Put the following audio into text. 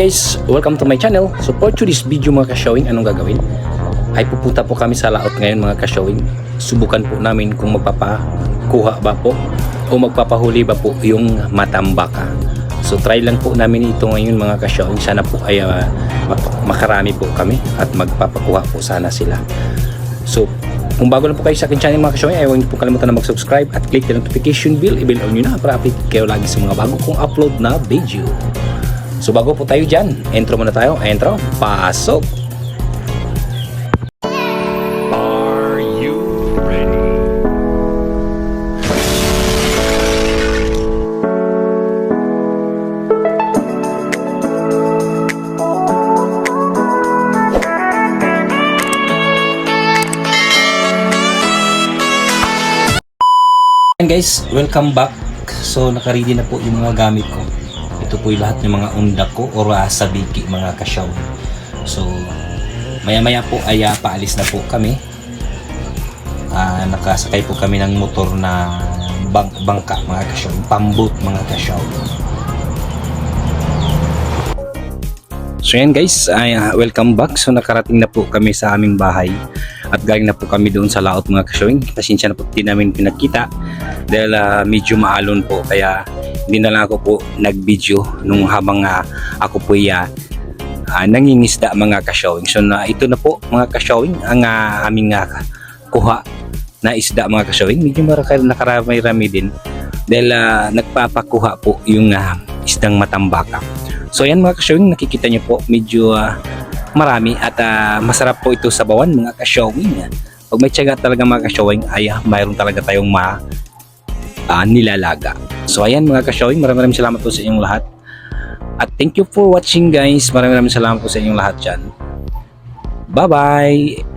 guys, welcome to my channel. So for today's video mga ka-showing, anong gagawin? Ay pupunta po kami sa laot ngayon mga ka-showing. Subukan po namin kung magpapakuha ba po o magpapahuli ba po yung matambaka. So try lang po namin ito ngayon mga ka-showing. Sana po ay mak- makarami po kami at magpapakuha po sana sila. So kung bago lang po kayo sa akin channel mga ka-showing, ay huwag niyo po kalimutan na mag-subscribe at click the notification bell. I-bell on nyo na para update kayo lagi sa mga bago kong upload na video. So bago po tayo dyan, intro muna tayo. Intro, pasok! Are you ready? And guys, welcome back. So nakaready na po yung mga gamit ko. Ito po yung lahat ng mga undak ko or uh, sabiki mga kasyaw. So maya maya po ay ah, paalis na po kami. Ah, nakasakay po kami ng motor na bang bangka mga kasyaw. Pambut mga kasyaw. So yan guys, ay, ah, welcome back. So nakarating na po kami sa aming bahay at galing na po kami doon sa laot mga kasyawing. Pasensya na po din namin pinagkita dahil ah, medyo maalon po kaya hindi na lang ako po nag-video nung habang ah, ako po ay ah, ah, nangingisda mga kasyawing. So na, ito na po mga kasyawing ang ah, aming ah, kuha na isda mga kasyawing. Medyo nakaramay-rami din dahil ah, nagpapakuha po yung ah, isdang matambaka. So yan mga kasyawing, nakikita niyo po medyo ah, marami at ah, masarap po ito sa bawan mga kasyawing. Pag may tiyaga talaga mga kasyawing ay ah, mayroon talaga tayong ma ah, nilalaga. So ayan mga kasyawing, maraming maraming salamat po sa inyong lahat. At thank you for watching guys. Maraming maraming salamat po sa inyong lahat dyan. Bye-bye!